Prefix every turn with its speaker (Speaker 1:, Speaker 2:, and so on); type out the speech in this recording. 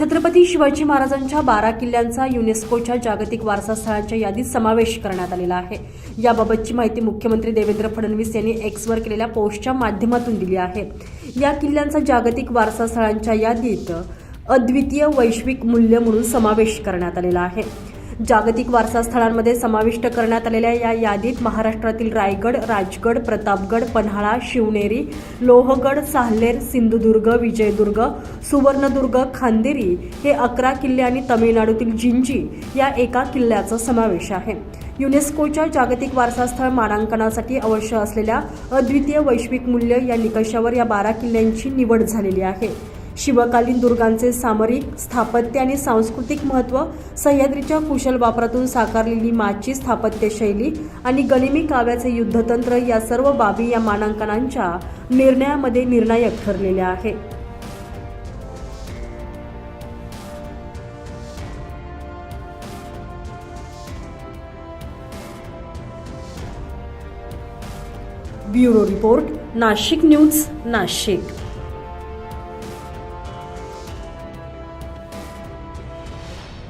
Speaker 1: छत्रपती शिवाजी महाराजांच्या बारा किल्ल्यांचा युनेस्कोच्या जागतिक वारसा स्थळांच्या यादीत समावेश करण्यात आलेला आहे. याबाबतची माहिती मुख्यमंत्री देवेंद्र फडणवीस यांनी एक्सवर केलेल्या पोस्टच्या माध्यमातून दिली आहे. या किल्ल्यांचा जागतिक वारसा स्थळांच्या यादीत अद्वितीय वैश्विक मूल्य म्हणून समावेश करण्यात आलेला आहे. जागतिक वारसा स्थळांमध्ये समाविष्ट करण्यात आलेल्या या यादीत महाराष्ट्रातील रायगड राजगड प्रतापगड पन्हाळा शिवनेरी लोहगड साहलेर सिंधुदुर्ग विजयदुर्ग सुवर्णदुर्ग खांदेरी हे अकरा किल्ले आणि तमिळनाडूतील जिंजी या एका किल्ल्याचा समावेश आहे. युनेस्कोच्या जागतिक वारसास्थळ मानांकनासाठी आवश्यक असलेल्या अद्वितीय वैश्विक मूल्य या निकषावर या बारा किल्ल्यांची निवड झालेली आहे. शिवकालीन दुर्गांचे सामरिक स्थापत्य आणि सांस्कृतिक महत्त्व सह्याद्रीच्या कुशल वापरातून साकारलेली माची स्थापत्यशैली आणि गनिमी काव्याचे युद्धतंत्र या सर्व बाबी या मानांकनांच्या निर्णयामध्ये निर्णायक ठरलेल्या आहे bureau report Nashik news Nashik.